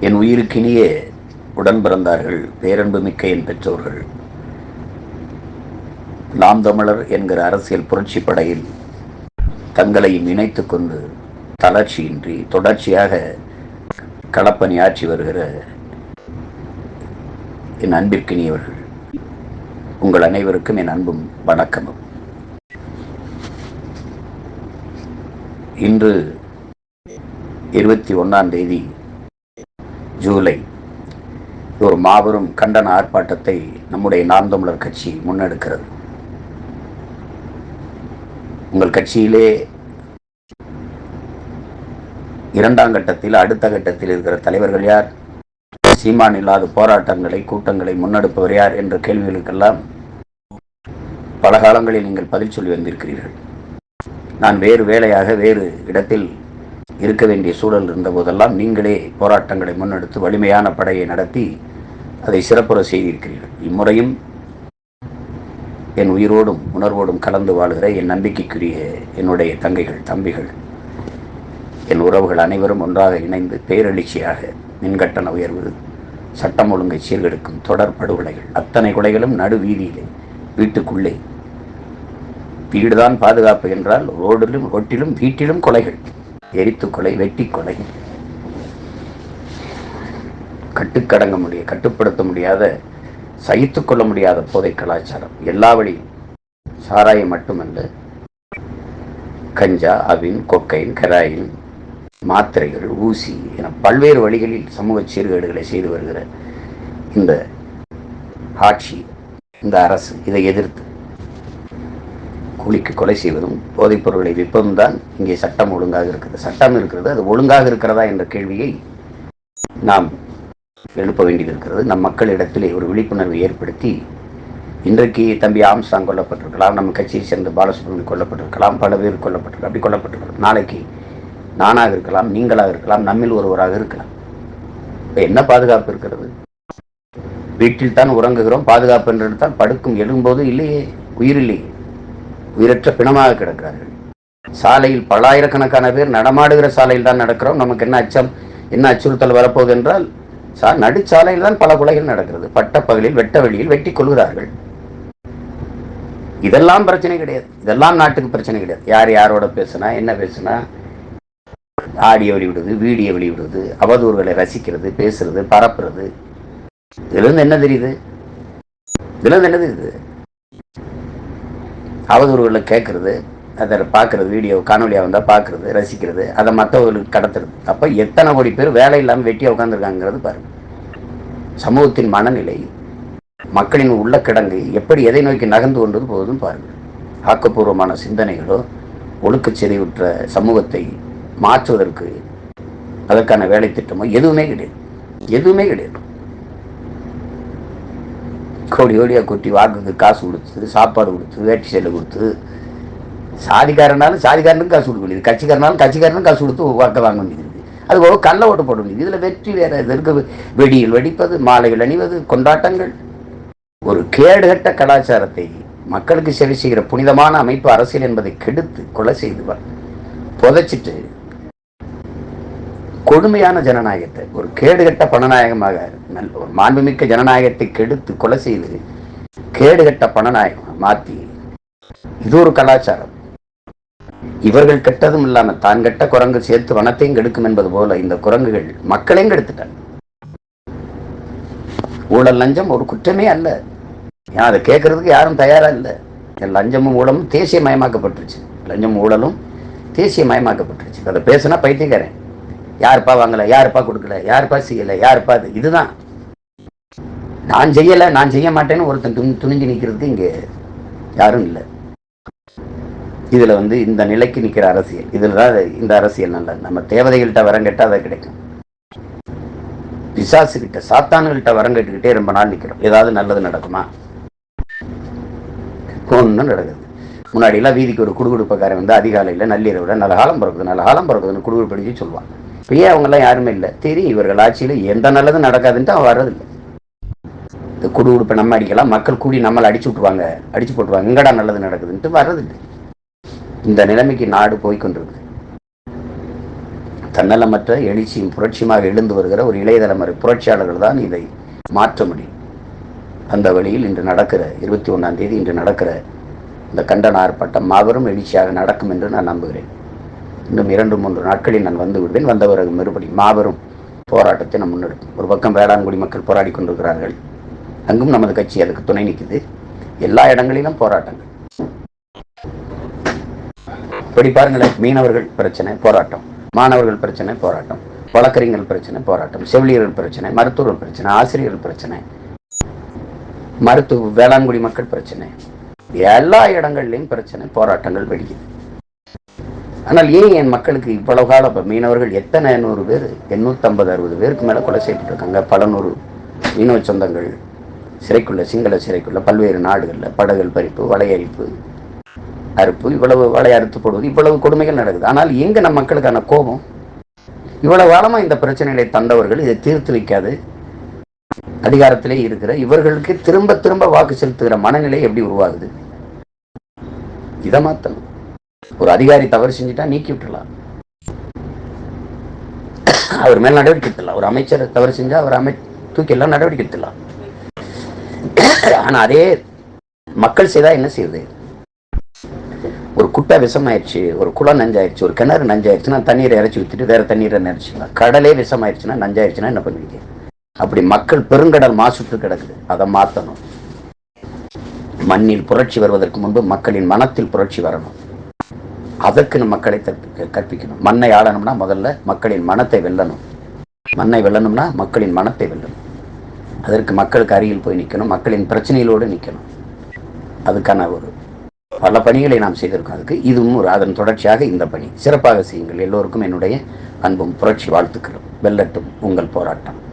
என் உயிருக்கினிய உடன் பிறந்தார்கள் பேரன்பு மிக்க என் பெற்றோர்கள். நாம் தமிழர் என்கிற அரசியல் புரட்சி படையில் தங்களையும் இணைத்து கொண்டு தளர்ச்சியின்றி தொடர்ச்சியாக களப்பணி ஆற்றி வருகிற என் அன்பிற்கினியவர்கள் உங்கள் அனைவருக்கும் என் அன்பும் வணக்கமும். இன்று இருபத்தி ஒன்றாம் தேதி ஜூலை. ஒரு மாபெரும் கண்டன ஆர்ப்பாட்டத்தை நம்முடைய நாம் தமிழர் கட்சி முன்னெடுக்கிறது. உங்கள் கட்சியிலே இரண்டாம் கட்டத்தில் அடுத்த கட்டத்தில் இருக்கிற தலைவர்கள் யார்? சீமான் இல்லாத போராட்டங்களை கூட்டங்களை முன்னெடுப்பவர் யார் என்ற கேள்விகளுக்கெல்லாம் பல காலங்களில் நீங்கள் பதில் சொல்லி வந்திருக்கிறீர்கள். நான் வேறு வேலையாக வேறு இடத்தில் இருக்க வேண்டிய சூழல் இருந்த போதெல்லாம் நீங்களே போராட்டங்களை முன்னெடுத்து வலிமையான படையை நடத்தி அதை சிறப்புற செய்திருக்கிறீர்கள். இம்முறையும் என் உயிரோடும் உணர்வோடும் கலந்து வாழ்கிற என் நம்பிக்கைக்குரிய என்னுடைய தங்கைகள் தம்பிகள் என் உறவுகள் அனைவரும் ஒன்றாக இணைந்து பேரெழுச்சியாக மின்கட்டண உயர்வு சட்டம் ஒழுங்கை சீர்கெடுக்கும் தொடர் படுகொலைகள் அத்தனை கொலைகளும் நடு வீதியிலே வீட்டுக்குள்ளே. வீடுதான் பாதுகாப்பு என்றால் ரோடிலும் ரோட்டிலும் வீட்டிலும் கொலைகள். எரித்து கொலை வெட்டி கொலை கட்டுக்கடங்க முடிய கட்டுப்படுத்த முடியாத சகித்து கொள்ள முடியாத போதை கலாச்சாரம். எல்லா வழியும் சாராயம் மட்டுமல்ல. கஞ்சா அவின் கொக்கைன் கராயின் மாத்திரைகள் ஊசி என பல்வேறு வழிகளில் சமூக சீர்கேடுகளை செய்து வருகிற இந்த ஆட்சி இந்த அரசு இதை எதிர்த்து கூலிக்கு கொலை செய்வதும் போதைப் பொருட்களை விற்பதும் தான் இங்கே சட்டம் ஒழுங்காக இருக்கிறது. சட்டம் இருக்கிறது அது ஒழுங்காக இருக்கிறதா என்ற கேள்வியை நாம் எழுப்ப வேண்டியது இருக்கிறது நம் மக்களிடத்திலே ஒரு விழிப்புணர்வை ஏற்படுத்தி இன்றைக்கு தம்பி ஆம்சாங் கொல்லப்பட்டிருக்கலாம் நம்ம கட்சியை சேர்ந்த பாலசுப்ரமணியம் கொல்லப்பட்டிருக்கலாம் பல பேர் கொல்லப்பட்டிருக்கலாம் அப்படி கொல்லப்பட்டிருக்கலாம். நாளைக்கு நானாக இருக்கலாம் நீங்களாக இருக்கலாம் நம்மில் ஒருவராக இருக்கலாம். இப்போ என்ன பாதுகாப்பு இருக்கிறது? வீட்டில் தான் உறங்குகிறோம் பாதுகாப்பு என்று தான் படுக்கும் எழும்போது இல்லையே உயிர் உயிரற்ற பிணமாக கிடக்கிறார்கள். சாலையில் பல்லாயிரக்கணக்கான பேர் நடமாடுகிற சாலையில் தான் நடக்கிறோம். நமக்கு என்ன அச்சம் என்ன அச்சுறுத்தல் வரப்போகுது என்றால் சா நடுச்சாலையில் தான் பல கொலைகள் நடக்கிறது. பட்ட பகலில் வெட்ட வெளியில் வெட்டி கொள்கிறார்கள் இதெல்லாம் பிரச்சனை கிடையாது. இதெல்லாம் நாட்டுக்கு பிரச்சனை கிடையாது. யார் யாரோட பேசுனா என்ன பேசுனா ஆடியோ வெளிவிடுது வீடியோ வெளிவிடுது அவதூறுகளை ரசிக்கிறது பேசுறது பரப்புறது. இதுலேருந்து என்ன தெரியுது? இதுலேருந்து என்ன தெரியுது? அவதூறுகளை கேட்குறது அதை பார்க்குறது வீடியோ காணொலியாக வந்தால் பார்க்குறது ரசிக்கிறது அதை மற்றவர்களுக்கு கடத்துறது. அப்போ எத்தனை கோடி பேர் வேலை இல்லாமல் வெட்டியாக உட்காந்துருக்காங்கிறது பாருங்க. சமூகத்தின் மனநிலை மக்களின் உள்ள கிடங்கு எப்படி எதை நோக்கி நகர்ந்து கொண்டது போதும் பாருங்கள் ஆக்கப்பூர்வமான சிந்தனைகளோ ஒழுக்கச் செறிவுற்ற சமூகத்தை மாற்றுவதற்கு அதற்கான வேலை திட்டமோ எதுவுமே கிடையாது. எதுவுமே கிடையாது. கோடி கோடியாக கொட்டி வாங்குது காசு கொடுத்து சாப்பாடு கொடுத்து வேட்டி செல்லு கொடுத்து. சாதிக்காரனாலும் சாதிக்காரனுக்கு காசு கொடுக்க வேண்டியது. கட்சிக்காரனாலும் கட்சிக்காரனும் காசு கொடுத்து வாக்க வாங்க வேண்டியது. அது போக கள்ள ஓட்டு போட வேண்டியது. இதில் வெற்றி வேற. இது இருக்க. வெடியில் வெடிப்பது மாலைகள் அணிவது கொண்டாட்டங்கள். ஒரு கேடுகட்ட கலாச்சாரத்தை மக்களுக்கு சரி செய்கிற புனிதமான அமைப்பு அரசியல் என்பதை கெடுத்து கொலை செய்துவார். புதைச்சிட்டு கொடுமையான ஜனநாயகத்தை ஒரு கேடுகட்ட பணநாயகமாக ஒரு மாண்புமிக்க ஜனநாயகத்தை கெடுத்து கொலை செய்து கேடுகட்ட பணநாயகம் மாற்றி இது ஒரு கலாச்சாரம். இவர்கள் கெட்டதும் இல்லாம தான் கெட்ட குரங்கு சேர்த்து வனத்தையும் கெடுக்கும் என்பது போல இந்த குரங்குகள் மக்களையும் கெடுத்துட்டாங்க ஊழல் லஞ்சம் ஒரு குற்றமே அல்ல. ஏன் அதை கேட்கறதுக்கு யாரும் தயாரா இல்லை. லஞ்சமும் ஊழலும் தேசிய மயமாக்கப்பட்டுருச்சு லஞ்சம் ஊழலும் தேசிய மயமாக்கப்பட்டுருச்சு அதை பேசுனா பைத்தியக்காரன். யாருப்பா வாங்கல யாருப்பா கொடுக்கல யாருப்பா செய்யல யாருப்பா அது? இதுதான். நான் செய்யல நான் செய்ய மாட்டேன்னு ஒருத்தன் துணி துணிஞ்சு நிற்கிறதுக்கு இங்க யாரும் இல்லை. இதுல வந்து இந்த நிலைக்கு நிக்கிற அரசியல். இதில் தான் இந்த அரசியல் நல்ல நம்ம தேவதைகள்கிட்ட வரம் கேட்டால் அதை கிடைக்கும். பிசாசு கிட்ட சாத்தான்கள்கிட்ட வரம் கேட்டுக்கிட்டே ரொம்ப நாள் நிக்கிறோம். ஏதாவது நல்லது நடக்குமா? ஒன்றும் நடக்குது. முன்னாடி எல்லாம் வீதிக்கு ஒரு குடுகுடுப்பக்காரன் வந்து அதிகாலையில் நள்ளிரவில் நல்ல காலம் பிறக்குது நல்ல காலம் பிறக்குதுன்னு குடுகுடுப்படிச்சு சொல்லுவான். இப்போ ஏன் அவங்கெல்லாம் யாருமே இல்லை. தெரியும் இவர்கள் ஆட்சியில் எந்த நல்லதும் நடக்காதுன்ட்டு அவன் வர்றதில்லை. இந்த குடுகுடுப்பை நம்ம அடிக்கலாம் மக்கள் கூடி நம்மளை அடிச்சு விட்ருவாங்க அடிச்சு போட்டுருவாங்க. எங்கடா நல்லது நடக்குதுன்ட்டு வர்றதில்லை. இந்த நிலைமைக்கு நாடு போய்கொண்டிருக்கு தன்னலமற்ற எழுச்சியும் புரட்சியுமாக எழுந்து வருகிற ஒரு இளைய தலைமுறை புரட்சியாளர்கள் தான் இதை மாற்ற முடியும். அந்த வழியில் இன்று நடக்கிற இருபத்தி ஒன்றாம் தேதி இன்று நடக்கிற இந்த கண்டன ஆர்ப்பாட்டம் மாபெரும் எழுச்சியாக நடக்கும் என்று நான் நம்புகிறேன். இன்னும் இரண்டு மூன்று நாட்களில் நான் வந்து விடுவேன். வந்த பிறகு மறுபடி மாபெரும் போராட்டத்தை நாம் முன்னெடுப்போம் ஒரு பக்கம் வேளாண்குடி மக்கள் போராடி கொண்டிருக்கிறார்கள். அங்கும் நமது கட்சி அதுக்கு துணை நிற்குது. எல்லா இடங்களிலும் போராட்டங்கள். இப்படி பாருங்களேன் மீனவர்கள் பிரச்சனை போராட்டம். மாணவர்கள் பிரச்சனை போராட்டம். வழக்கறிஞர்கள் பிரச்சனை போராட்டம். செவிலியர்கள் பிரச்சனை மருத்துவர்கள் பிரச்சனை ஆசிரியர்கள் பிரச்சனை. மருத்துவ வேளாண்குடி மக்கள் பிரச்சனை. எல்லா இடங்கள்லையும் பிரச்சனை போராட்டங்கள் வெடிக்குது ஆனால் ஏன் என் மக்களுக்கு இவ்வளவு காலம் இப்போ மீனவர்கள் எத்தனை நூறு பேர் எண்ணூற்றம்பது அறுபது பேருக்கு மேலே கொலை செய்யப்பட்டிருக்காங்க? பல நூறு மீனவ சொந்தங்கள் சிறைக்குள்ள சிங்கள சிறைக்குள்ள பல்வேறு நாடுகளில் படகுகள் பறிப்பு வலையரிப்பு அறுப்பு இவ்வளவு வலை அறுத்து போடுவது இவ்வளவு கொடுமைகள் நடக்குது. ஆனால் எங்க நம் மக்களுக்கான கோபம்? இவ்வளவு காலமாக இந்த பிரச்சனைகளை தந்தவர்கள் இதை தீர்த்து வைக்காது. அதிகாரத்திலே இருக்கிற இவர்களுக்கு திரும்ப திரும்ப வாக்கு செலுத்துகிற மனநிலை எப்படி உருவாகுது? இதை மாற்றணும் அதிகாரி தவறு செஞ்சுட்டா நீக்கி விட்டுலாம் அவர் மேல் நடவடிக்கை எடுத்துடலாம். ஒரு அமைச்சர் தவறு செஞ்சா அவர் அமை தூக்கி எல்லாம் நடவடிக்கை எடுத்துடலாம். ஆனா அதே மக்கள் செய்தா என்ன செய்யுது? ஒரு குட்டை விஷமாயிருச்சு ஒரு குளம் நஞ்சாயிருச்சு ஒரு கிணறு நஞ்சாயிருச்சுன்னா தண்ணீரை இறச்சி ஊற்றிட்டு வேற தண்ணீரை நினைச்சிக்கலாம் கடலே விஷமாயிருச்சுன்னா நஞ்சாயிருச்சுன்னா என்ன பண்ணுவீங்க? அப்படி மக்கள் பெருங்கடல் மாசுட்டு கிடக்குது. அதை மாற்றணும் மண்ணில் புரட்சி வருவதற்கு முன்பு மக்களின் மனத்தில் புரட்சி வரணும். அதற்கு நம்ம மக்களை கற்பிக்க- கற்பிக்கணும். மண்ணை ஆளணும்னா முதல்ல மக்களின் மனத்தை வெல்லணும். மண்ணை வெல்லணும்னா மக்களின் மனத்தை வெல்லணும். அதற்கு மக்களுக்கு அருகில் போய் நிற்கணும் மக்களின் பிரச்சனைகளோடு நிற்கணும் அதுக்கான ஒரு பல பணிகளை நாம் செய்திருக்கோம் அதுக்கு. இதுவும் ஒரு அதன் தொடர்ச்சியாக இந்த பணி. சிறப்பாக செய்யுங்கள். எல்லோருக்கும் என்னுடைய அன்பும் புரட்சி வாழ்த்துக்கிறோம் வெல்லட்டும் உங்கள் போராட்டம்.